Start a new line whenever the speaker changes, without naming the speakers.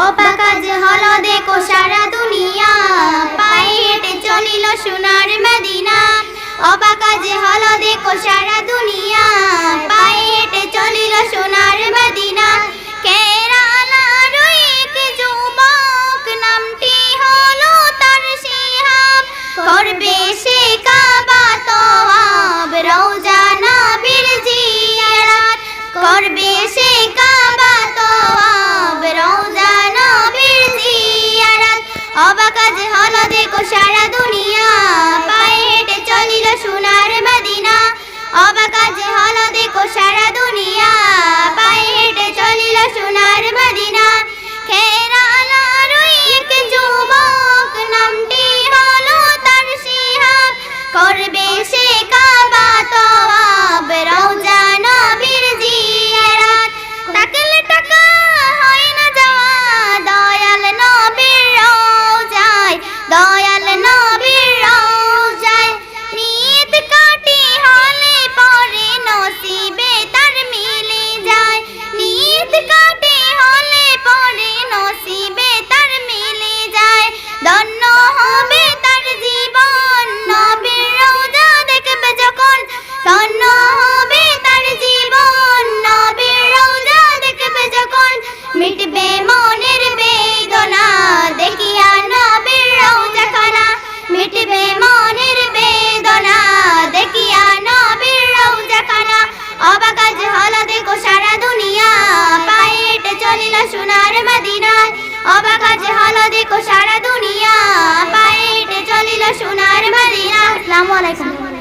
অপাকাজ হল দেখো সারা দুনিয়া, পায়ে হেঁটে চলিল সোনার মদিনা। অপাকাজ হল দেখো সারা দুনিয়া, পায়ে হেঁটে চলিল সোনার মদিনা। করবে অবাকাজ হল দেখো সারা দুনিয়া। পায়ে হেঁটে চলিল সোনার মদিনা। অবাকাজ হল দেখো সারা দুনিয়া। সোনার মদিনায় অবাক আছে হল দেখো সারা দুনিয়া। পায়ে চলিল সোনার মদিনা আসসালামু আলাইকুম।